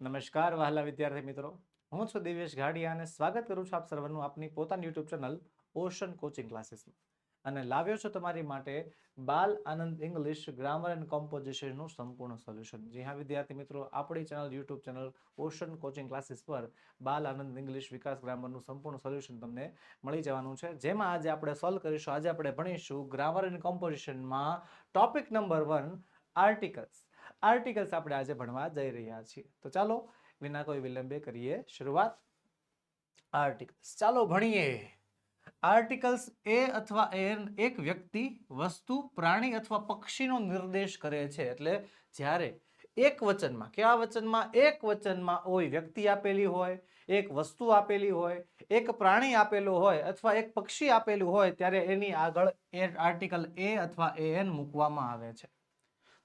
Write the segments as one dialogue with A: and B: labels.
A: નમસ્કાર, વહાલા વિદ્યાર્થી મિત્રો. હું છું દિવેશ ઘાડિયા અને સ્વાગત કરું છું આપ સર્વનું આપની પોતાની યુટ્યુબ ચેનલ ઓશન કોચિંગ ક્લાસીસમાં અને લાવ્યો છું તમારી માટે Bal Anand English grammar and કોમ્પોઝિશનનું સંપૂર્ણ સોલ્યુશન જી હા, વિદ્યાર્થી મિત્રો, આપણી channel YouTube channel Ocean coaching classes પર બાલ આનંદ ઇંગ્લિશ વિકાસ ગ્રામરનું સંપૂર્ણ સોલ્યુશન તમને મળી જવાનું છે. જેમાં આજે આપણે સોલ્વ કરીશું, આજે આપણે ભણીશું grammar and કોમ્પોઝિશનમાં topic number one articles articles આપણે આજે ભણવા જઈ રહ્યા છીએ. તો ચાલો, વિના કોઈ વિલંબે કરીએ શરૂઆત. આર્ટિકલ્સ. ચાલો ભણીએ. આર્ટિકલ્સ એ અથવા એન એક વ્યક્તિ વસ્તુ, પ્રાણી અથવા પક્ષીનો નિર્દેશ કરે છે. એટલે જ્યારે એક વચનમાં કેવા વચનમાં? એક વચનમાં કોઈ વ્યક્તિ આપેલી હોય, એક વસ્તુ આપેલી હોય, એક પ્રાણી આપેલું હોય અથવા એક પક્ષી આપેલું હોય, ત્યારે એની આગળ એ આર્ટિકલ એ અથવા એ એન મૂકવામાં આવે છે.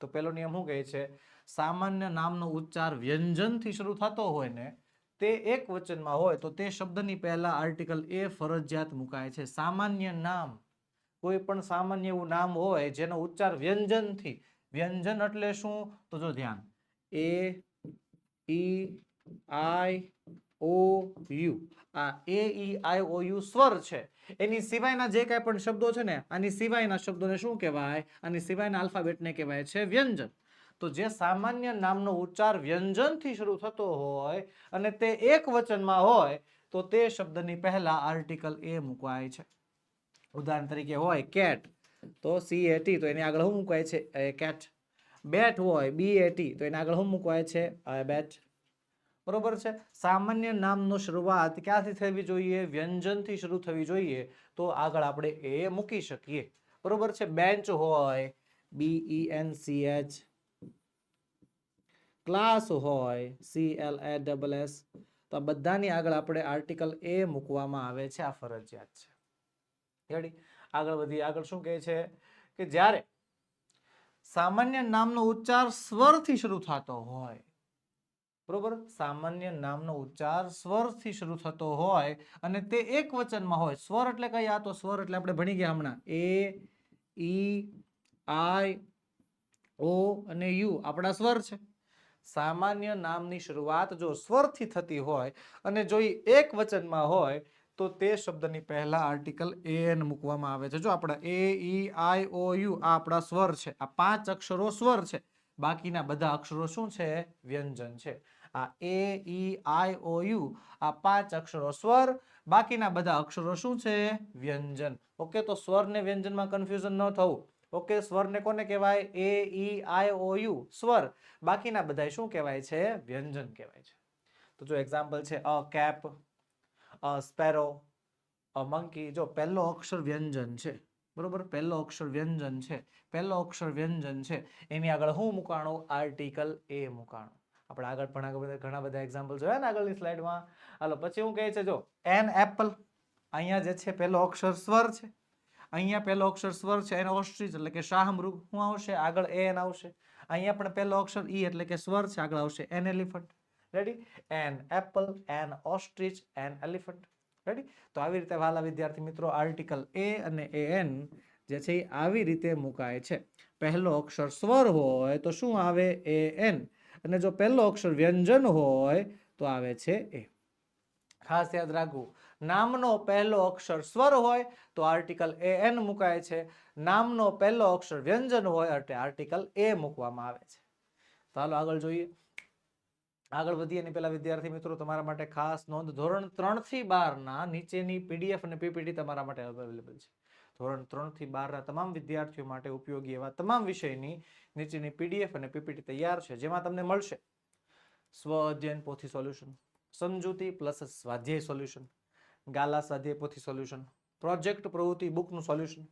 A: તો પહેલો નિયમ શું કહે છે? સામાન્ય નામનો ઉચ્ચાર વ્યંજનથી શરૂ થતો હોય ને, તે એક વચનમાં હોય તો તે શબ્દની પહેલા આર્ટિકલ એ ફરજિયાત મુકાય છે. સામાન્ય નામ, કોઈ પણ સામાન્ય એવું નામ હોય જેનો ઉચ્ચાર વ્યંજનથી, વ્યંજન એટલે શું? તો જો ધ્યાન, એ, ઈ, આઈ ઓ યુ. આ એ ઈ આઈ ઓ યુ સ્વર છે. એની સિવાયના જે કાંઈ પણ શબ્દો છે ને, આની સિવાયના શબ્દોને શું કહેવાય? આની સિવાયના આલ્ફાબેટને કહેવાય છે વ્યંજન. તો જે સામાન્ય નામનો ઉચ્ચાર વ્યંજનથી શરૂ થતો હોય અને તે એક વચનમાં હોય, તો તે શબ્દની પહેલા આર્ટિકલ એ મૂકવાય છે. ઉદાહરણ તરીકે હોય કેટ. તો સી એ ટી તો એની આગળ શું મૂકવાય છે? કેટ. બેટ હોય બી એ ટી તો એના આગળ શું મૂકવાય છે? બેટ. બરોબર છે? સામાન્ય નામનો શરૂઆત ક્યાંથી થવી જોઈએ? વ્યંજનથી શરૂ થવી જોઈએ? તો આગળ આપણે એ મૂકી શકીએ. બરોબર છે? બેન્ચ હોય B E N C H class હોય C L A double S તો આ બધાની આગળ આપણે આર્ટિકલ એ મૂકવામાં આવે છે. આ ફરજિયાત છે. આગળ વધી, આગળ શું કહે છે? કે જ્યારે સામાન્ય નામનો ઉચ્ચાર સ્વરથી શરૂ થતો હોય બરોબર? સામાન્ય નામનો ઉચ્ચાર સ્વરથી શરૂ થતો હોય અને તે એક વચનમાં હોય. સ્વર એટલે આ તો સ્વર એટલે આપણે ભણી ગયા હમણાં. એ, ઈ, આઈ, ઓ અને યુ આપણા સ્વર છે. સામાન્ય નામની શરૂઆત જો સ્વરથી થતી હોય અને જો ઈ એક વચનમાં હોય તો તે શબ્દની પહેલા આર્ટિકલ એન મૂકવામાં આવે છે. જો આપણા એ, ઈ, આઈ, ઓ, યુ આ આપણા સ્વર છે. આ પાંચ અક્ષરો સ્વર છે. બાકીના બધા અક્ષરો શું છે? વ્યંજન છે. આ એ ઈ આઈ ઓ યુ આ પાંચ અક્ષરો સ્વર, બાકીના બધા અક્ષરો શું છે? વ્યંજન. ઓકે, તો સ્વર ને વ્યંજનમાં કન્ફ્યુઝન ન થવું. ઓકે, સ્વરને કોને કહેવાય? એ ઈ આઈ ઓ યુ સ્વર. બાકીના બધા શું કહેવાય છે? વ્યંજન કહેવાય છે. તો જો એક્ઝામ્પલ છે, a cap, a sparrow, a monkey. જો પહેલો અક્ષર વ્યંજન છે. બરોબર? પહેલો અક્ષર વ્યંજન છે. પહેલો અક્ષર વ્યંજન છે. એની આગળ શું મૂકાણું? આર્ટિકલ એ મૂકાણું. આપણે આગળ પણ આગળ બધા ઘણા બધા એક્ઝામ્પલ જોયા ને આગળની સ્લાઇડમાં. હાલો, પછી હું કહે છે, જો એન એપલ અહીંયા જે છે, પહેલો અક્ષર સ્વર છે. અહીંયા પહેલો અક્ષર સ્વર છે, એનો ઓસ્ટ્રીચ એટલે કે શાહમૃગ. શું આવશે? આગળ એન આવશે. અહીંયા પણ પહેલો અક્ષર ઈ એટલે કે સ્વર છે. આગળ આવશે an elephant ready an apple an ostrich an elephant ready તો આવી રીતે વાલા વિદ્યાર્થી મિત્રો આર્ટિકલ એ અને એ એન જે છે એ આવી રીતે મુકાય છે. પહેલો અક્ષર સ્વર હોય તો શું આવે? એ એન અને જો પહેલો અક્ષર વ્યંજન હોય તો આવે છે એ ખાસ યાદ રાખવું. નામનો પહેલો અક્ષર સ્વર હોય તો આર્ટિકલ એ એન મુકાય છે. નામનો પહેલો અક્ષર વ્યંજન હોય એટલે આર્ટિકલ એ મૂકવામાં આવે છે. હાલો આગળ જોઈએ. આગળ વધીએ એની પહેલાં વિદ્યાર્થી મિત્રો, તમારા માટે ખાસ નોંધ, ધોરણ ત્રણથી બારના નીચેની પીડીએફ અને પીપીટી તમારા માટે અવેલેબલ છે. ધોરણ ત્રણથી બારના તમામ વિદ્યાર્થીઓ માટે ઉપયોગી એવા તમામ વિષયની નીચેની પીડીએફ અને પીપીટી તૈયાર છે, જેમાં તમને મળશે. સ્વ અધ્યયન પોથી સોલ્યુશન સમજૂતી પ્લસ સ્વાધ્યાય સોલ્યુશન ગાલા સ્વાધ્યાય પોથી સોલ્યુશન પ્રોજેક્ટ પ્રવૃત્તિ બુકનું સોલ્યુશન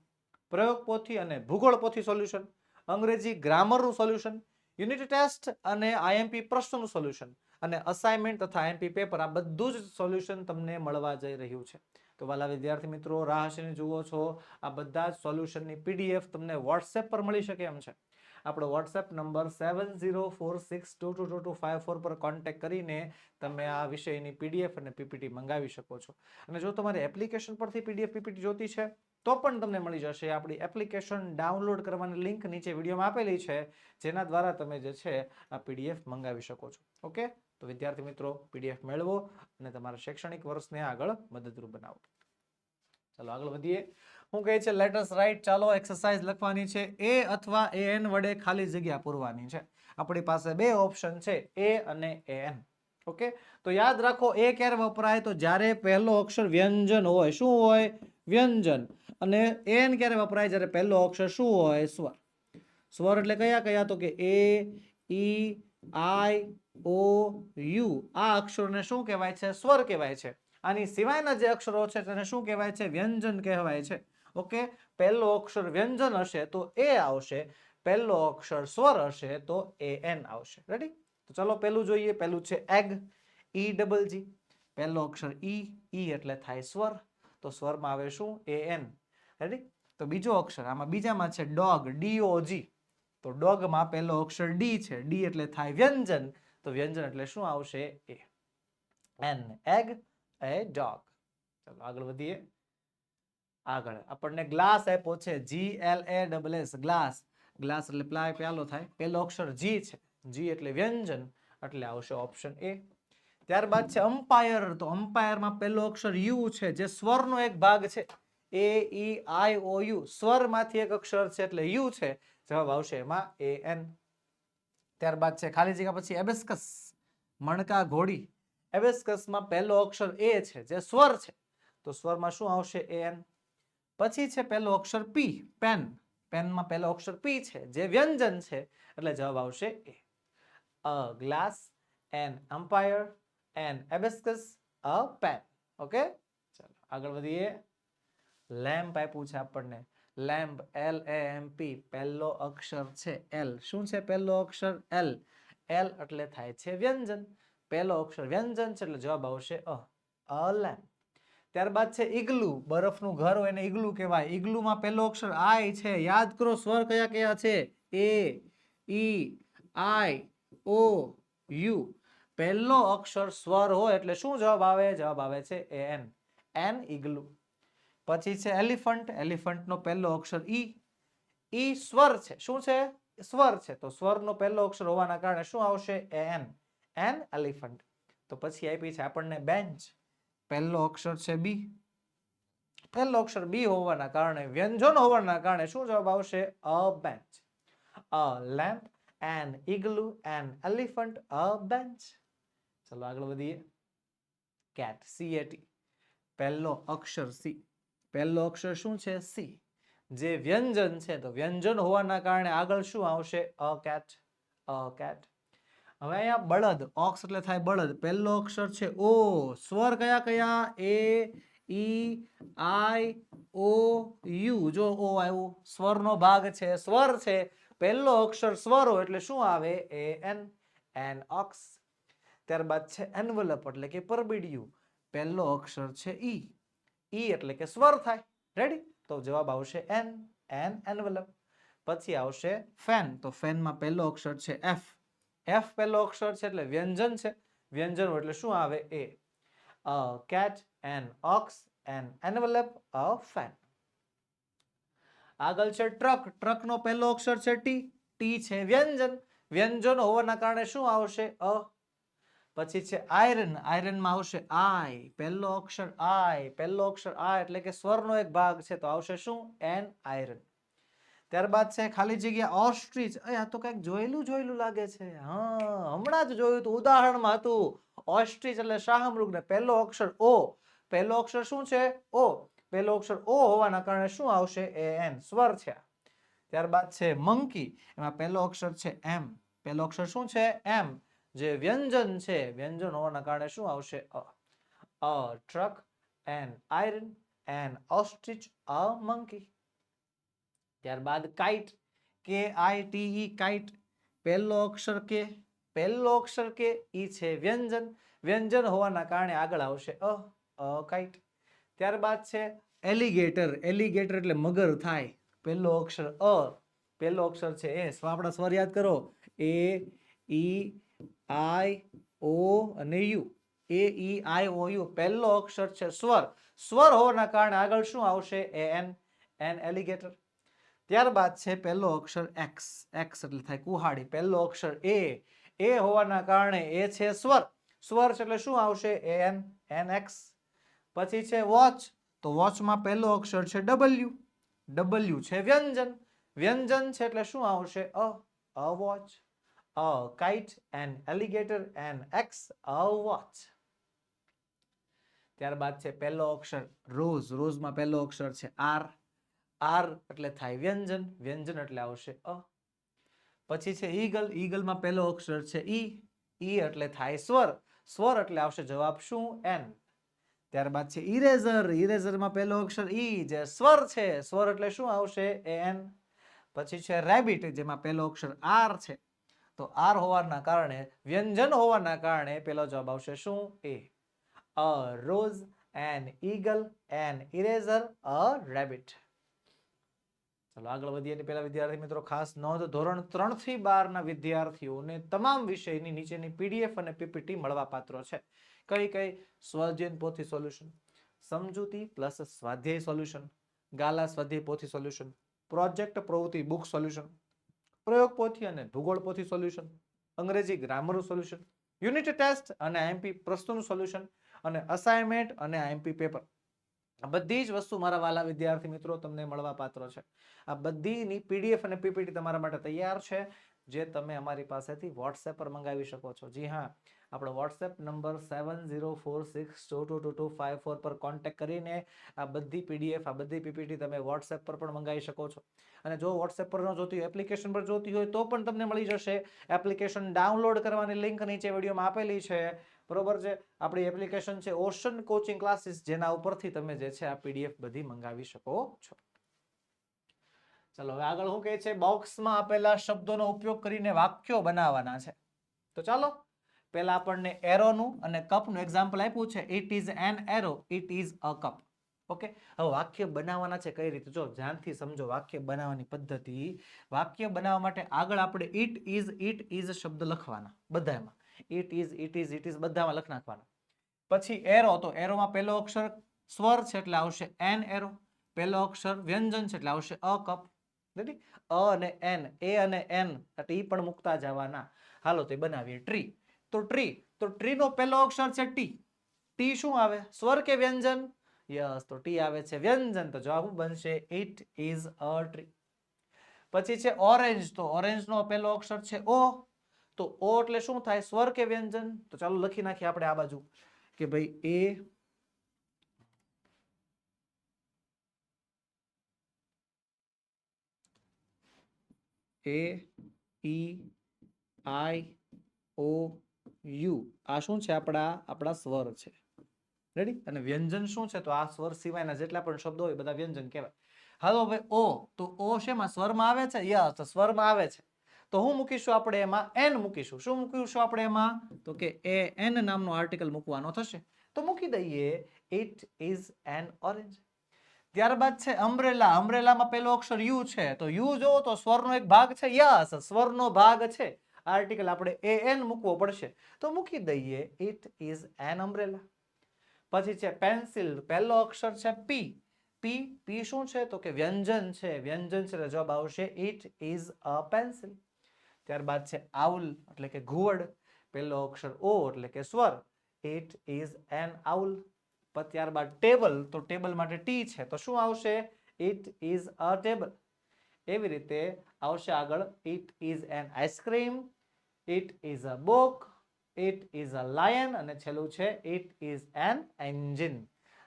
A: પ્રયોગ પોથી અને ભૂગોળ પોથી સોલ્યુશન અંગ્રેજી ગ્રામરનું સોલ્યુશન યુનિટ ટેસ્ટ અને આઈએમપી પ્રશ્નનું સોલ્યુશન અને અસાઇનમેન્ટ તથા આઈએમપી પેપર આ બધું જ સોલ્યુશન તમને મળવા જઈ રહ્યું છે. તો વાલા વિદ્યાર્થી મિત્રો, રાહ હસીને જુઓ છો, આ બધા જ સોલ્યુશનની પીડીએફ તમને વોટ્સએપ પર મળી શકે એમ છે. આપણો WhatsApp number seven zero four six two two two two five four પર કોન્ટેક્ટ કરીને તમે આ વિષયની પીડીએફ અને પીપીટી મંગાવી શકો છો. અને જો તમારે એપ્લિકેશન પરથી પીડીએફ પીપીટી જોતી છે તો પણ તમને મળી જશે. આપણી એપ્લિકેશન ડાઉનલોડ કરવાની લિંક નીચે વિડીયોમાં આપેલી છે, જેના દ્વારા તમે જે છે, આ પીડીએફ મંગાવી શકો છો. ઓકે? તો વિદ્યાર્થી મિત્રો પીડીએફ મેળવો અને તમારા શૈક્ષણિક વર્ષને આગળ મદદરૂપ બનાવો. ચાલો આગળ વધીએ. હું કહે છે લેટર્સ રાઈટ ચાલો એક્સરસાઇઝ લખવાની છે. એ અથવા એ એન વડે ખાલી જગ્યા પૂરવાની છે. આપણી પાસે બે ઓપ્શન છે એ અને એ એન ઓકે? તો યાદ રાખો એ ક્યારે વપરાય? તો જ્યારે પહેલો અક્ષર વ્યંજન હોય, શું હોય? વ્યંજન. અને એન ક્યારે વપરાય? જ્યારે પહેલો અક્ષર શું હોય? સ્વર. સ્વર એટલે કયા કયા? તો કે એ, ઈ, આઈ, ઓ, યુ. આ અક્ષરોને શું કહેવાય છે? સ્વર કહેવાય છે. આની સિવાયના જે અક્ષરો છે, તેને શું કહેવાય છે? વ્યંજન કહેવાય છે. ઓકે? પહેલો અક્ષર વ્યંજન હશે, તો એ આવશે. પહેલો અક્ષર સ્વર હશે, તો એ એન આવશે. રેડી તો ચલો પહેલું જોઈએ. પહેલું છે એગ. ઈ ડબલ જી. પહેલો અક્ષર ઈ. ઈ એટલે થાય સ્વર. તો સ્વરમાં આવે શું? એ એન રેડી તો બીજો અક્ષર, આમાં બીજામાં છે ડોગ ડી ઓ જી તો ડોગમાં પહેલો અક્ષર ડી છે. ડી એટલે થાય વ્યંજન. તો વ્યંજન એટલે શું આવશે? A an egg a dog ચલો આગળ વધીએ. આગળ. આપણને ગ્લાસ આપ્યો છે. G L A double S glass glass એટલે પ્લાય પ્યાલો થાય. પહેલો અક્ષર જી છે. જી એટલે વ્યંજન. એટલે આવશે ઓપ્શન એ ત્યારબાદ છે અમ્પાયર તો અમ્પાયરમાં પહેલો અક્ષર યુ છે, જે સ્વરનો એક ભાગ છે. એ ઈ આઈ ઓ યુ સ્વરમાંથી એક અક્ષર છે એટલે યુ છે. જવાબ આવશે એમાં એ એન ત્યારબાદ છે ખાલી જગ્યા પછી એબેસ્કસ મણકા ઘોડી. એબેસ્કસમાં પહેલો અક્ષર એ છે, જે સ્વર છે. તો સ્વરમાં શું આવશે? એ એન પછી છે પહેલો અક્ષર પી પેન પેનમાં પહેલો અક્ષર પી છે, જે વ્યંજન છે, એટલે જવાબ આવશે a a glass an umpire an abacus a pen okay ચાલો આગળ વધીએ. લેમ્પ આપ્યું છે આપણને. લેમ્પ એલ એ એમ પી પહેલો અક્ષર છે એલ શું છે પહેલો અક્ષર એલ એલ એટલે થાય છે વ્યંજન. પહેલો અક્ષર વ્યંજન છે એટલે જવાબ આવશે અ. અ લેમ્પ ત્યારબાદ છે ઈગલું. બરફનું ઘર હોય એને ઈગલું કહેવાય. ઈગલુમાં પહેલો અક્ષર આઈ છે. યાદ કરો સ્વર કયા કયા છે? એ ઈ આઈ ઓ યુ પહેલો અક્ષર સ્વર હોય એટલે શું જવાબ આવે? જવાબ આવે છે એ એન. એન ઈગલુ. પછી છે એલિફન્ટ. એલિફન્ટનો પહેલો અક્ષર ઈ. ઈ સ્વર છે. શું છે? સ્વર છે. તો સ્વરનો પહેલો અક્ષર હોવાના કારણે શું આવશે? A an. An elephant. તો પછી આપી છે આપણને બેન્ચ. પહેલો અક્ષર છે બી. પહેલો અક્ષર બી હોવાના કારણે, વ્યંજન હોવાના કારણે શું જવાબ આવશે? A bench. A lamp. An igloo an elephant. A bench. ચલો આગળ વધીએ. કેટ સી એટી પહેલો અક્ષર સી પહેલો અક્ષર શું છે? સી જે વ્યંજન છે, તો વ્યંજન હોવાના કારણે આગળ શું આવશે? અ કેટ અ કેટ હવે અહીંયા બળદ, ઓક્સ એટલે થાય બળદ. પહેલો અક્ષર છે ઓ. સ્વર કયા કયા? A, E, I, O, U. જો ઓ આવ્યું, સ્વરનો ભાગ છે, સ્વર છે. પહેલો અક્ષર સ્વરો એટલે શું આવે? A, an. An, ox. ત્યારબાદ છે એન્વલપ એટલે કે પરબીડિયું. પહેલો અક્ષર છે ઈ. ઈ એટલે કે સ્વર થાય. રેડી તો જવાબ આવશે એન એન એન્વલપ પછી આવશે ફેન તો ફેનમાં પહેલો અક્ષર છે એફ એફ પહેલો અક્ષર છે એટલે વ્યંજન છે. વ્યંજન એટલે શું આવે? A. A cat an ox an envelope a fan આગળ છે ટ્રક ટ્રકનો પહેલો અક્ષર છે ટી ટી છે વ્યંજન. વ્યંજન હોવાના કારણે શું આવશે? અ પછી છે આયરન આયરનમાં આવશે આઈ પહેલો અક્ષર આય પહેલો અક્ષર આ એટલે કે સ્વરનો એક ભાગ છે, તો આવશે શું? એન આયરન ત્યારબાદ છે ખાલી જગ્યા ઓસ્ટ્રીચ આ તો કંઈક જોયેલું જોયેલું લાગે છે. હા, હમણાં જ જોયું હતું, ઉદાહરણમાં હતું. ઓસ્ટ્રીચ એટલે શાહમૃગ ને પહેલો અક્ષર ઓ પહેલો અક્ષર શું છે? ઓ પહેલો અક્ષર ઓ હોવાના કારણે શું આવશે? એ એન સ્વર છે ત્યારબાદ છે મંકી એમાં પહેલો અક્ષર છે એમ પહેલો અક્ષર શું છે? એમ જે વ્યંજન છે, વ્યંજન હોવાના કારણે શું આવશે? A truck, an, iron, an, ostrich, a, monkey. ત્યારબાદ kite, K, I, T, E, kite. પહેલો અક્ષર કે, પહેલો અક્ષર કે, ઈ છે વ્યંજન. વ્યંજન હોવાના કારણે આગળ આવશે અ અ, કાઇટ. ત્યારબાદ છે એલિગેટર. એલિગેટર એટલે મગર થાય. પહેલો અક્ષર અ, પહેલો અક્ષર છે એ આપણા સ્વર યાદ કરો. એ, ઈ આઈ, ઓ અને you. A, E, I, O, you. પહેલો અક્ષર છે સ્વર. સ્વર હોવાના કારણે આગળ શું આવશે? A, an an alligator. ત્યારબાદ છે પહેલો અક્ષર એક્સ. એક્સ એટલે થાય કુહાડી. પહેલો અક્ષર એ. એ હોવાના કારણે એ છે સ્વર. સ્વર એટલે શું આવશે? A, an an, axe. પછી છે વોચ. તો વોચમાં પહેલો અક્ષર છે ડબલ્યુ. ડબલ્યુ છે વ્યંજન. વ્યંજન છે એટલે શું આવશે? A a watch. A kite an alligator an axe a watch ત્યારબાદ છે પહેલો અક્ષર રોઝ. રોઝમાં પહેલો અક્ષર છે આર. આર એટલે થાય વ્યંજન. વ્યંજન એટલે આવશે અ. પછી છે ઈગલ. ઈગલમાં પહેલો અક્ષર છે ઈ. ઈ એટલે થાય સ્વર. સ્વર એટલે આવશે જવાબ શું? એન. ત્યારબાદ છે ઇરેઝર ઇરેઝરમાં પહેલો અક્ષર ઈ જે સ્વર છે. સ્વર એટલે શું આવશે? એન. પછી છે રેબિટ જેમાં પહેલો અક્ષર આર છે. તો આર હોવાના કારણે, વ્યંજન હોવાના કારણે પેલો જવાબ આવશે શું? A a rose an eagle an eraser a rabbit ચલો આગળ વધીએ એની પેલા વિદ્યાર્થી મિત્રો, ખાસ નોંધ, ધોરણ ત્રણથી બાર ના વિદ્યાર્થીઓને તમામ વિષયની નીચેની પીડીએફ અને પીપીટી મળવા પાત્ર છે. કઈ કઈ? સ્વજન પોથી સોલ્યુશન. સમજૂતી પ્લસ સ્વાધ્યાય સોલ્યુશન. ગાલા સ્વાધ્યાય પોથી સોલ્યુશન. પ્રોજેક્ટ પ્રવૃત્તિ બુક સોલ્યુશન. પ્રયોગ પોથી અને ભૂગોળ પોથી સોલ્યુશન અંગ્રેજી ગ્રામરનું સોલ્યુશન યુનિટ ટેસ્ટ અને આઈએમપી પ્રશ્નોનું સોલ્યુશન અને અસાઇનમેન્ટ અને આઈએમપી પેપર આ બધી જ વસ્તુ મારા વાલા વિદ્યાર્થી મિત્રો તમને મળવા પાત્ર છે. આ બધીની પીડીએફ અને પીપીટી તમારા માટે તૈયાર છે, જે તમે અમારી પાસેથી વોટ્સએપ પર મંગાવી શકો છો. જી હા આપણો WhatsApp number seven zero four six two two two two five four પર કોન્ટેક્ટ કરીને આ બધી પીડીએફ આ બધી પીપીટી તમે વોટ્સએપ પર પણ મંગાવી શકો છો. અને જો વોટ્સએપ પર ન જોતી હોય એપ્લિકેશન પર જોતી હોય, તો પણ તમને મળી જશે. એપ્લિકેશન ડાઉનલોડ કરવાની લિંક નીચે વિડીયોમાં આપેલી છે. બરોબર છે? આપણી એપ્લિકેશન છે ઓશન કોચિંગ ક્લાસીસ જેના ઉપરથી તમે જે છે આ પીડીએફ બધી મંગાવી શકો છો. ચલો, હવે આગળ શું કહે છે બોક્સમાં આપેલા શબ્દોનો ઉપયોગ કરીને વાક્યો બનાવવાના છે. તો ચાલો પહેલા આપણને એરોનું અને કપનું એક્ઝામ્પલ આપ્યું છે. It is an arrow it is a cup okay હવે વાક્ય બનાવવાના છે કઈ રીતે? જો ધ્યાનથી સમજો, વાક્ય બનાવવાની પદ્ધતિ. વાક્ય બનાવવા માટે આગળ આપણે ઇટ ઇઝ ઇટ ઇઝ શબ્દ લખવાના બધામાં. It is it is it is બધામાં લખ નાખવાના. પછી એરો તો એરોમાં પહેલો અક્ષર સ્વર છે એટલે આવશે એન એરો પહેલો અક્ષર વ્યંજન છે એટલે આવશે અ કપ રેડી અ અને એન એ અને એન એટલે એ પણ મૂકતા જવાના. હાલો તો એ બનાવીએ. ટ્રી તો ટ્રી તો ટ્રી નો પહેલો અક્ષર છે ટી. ટી શું આવે? સ્વર કે વ્યંજન? યસ, તો ટી આવે છે વ્યંજન. તો જવાબ બનશે? ઇટ ઇઝ અ ટ્રી પછી છે ઓરેન્જ તો ઓરેન્જ નો પહેલો અક્ષર છે ઓ તો ઓ એટલે શું થાય? સ્વર કે વ્યંજન? તો ચાલો લખી નાખીએ આપણે આ બાજુ. કે ભાઈ એ એ ઈ આઈ ઓ યુ, આ શું છે આપણા આપણા સ્વર છે. રેડી અને વ્યંજન શું છે? તો આ સ્વર સિવાયના જેટલા પણ શબ્દો હોય બધા વ્યંજન કહેવાય. હાલો ભાઈ ઓ, તો ઓ શેમાં? સ્વરમાં આવે છે? યસ, તો સ્વરમાં આવે છે. તો હું મૂકીશું આપણે એમાં? એન મૂકીશું. શું મૂકીશું આપણે એમાં? તો કે એ એન નામનો આર્ટિકલ મૂકવાનો થશે. તો મૂકી દઈએ ઇટ ઇઝ એન ઓરેન્જ ત્યારબાદ છે અમ્બ્રેલા અમ્બ્રેલામાં પેલો અક્ષર યુ છે. તો યુ જોવો તો સ્વરનો એક ભાગ છે. યસ, સ્વરનો ભાગ છે. આર્ટિકલ આપણે એ એન મૂકવો પડશે, તો મૂકી દઈએ ઇટ ઇઝ એન અમ્બ્રેલા પછી છે પેન્સિલ પહેલો અક્ષર છે પી પી પી શું છે? તો કે વ્યંજન છે. વ્યંજન છે જવાબ આવશે ઇટ ઇઝ અ પેન્સિલ ત્યારબાદ છે આઉલ એટલે કે ઘુવડ. પહેલો અક્ષર ઓ એટલે કે સ્વર. ઇટ ઇઝ એન આઉલ ત્યારબાદ ટેબલ તો ટેબલ માટે ટી છે. તો શું આવશે? ઇટ ઇઝ અ ટેબલ એવી રીતે આવશે આગળ it is an ice cream it is a book it is a lion અને છેલ્લું છે ઇટ ઇઝ એન એન્જિન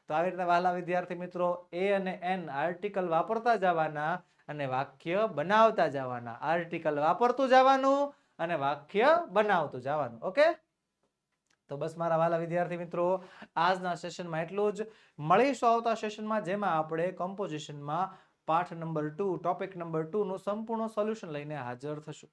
A: તો આવી રીતે વહાલા વિદ્યાર્થી મિત્રો એ અને એન આર્ટિકલ વાપરતા જવાના અને વાક્ય બનાવતા જવાના. આર્ટિકલ વાપરતું જવાનું અને વાક્ય બનાવતું જવાનું ઓકે તો બસ મારા વાલા વિદ્યાર્થી મિત્રો, આજના સેશનમાં એટલું જ. મળીશું આવતા સેશનમાં જેમાં આપણે કમ્પોઝિશનમાં પાઠ number two topic number two નું સંપૂર્ણ સોલ્યુશન લઈને હાજર થશું.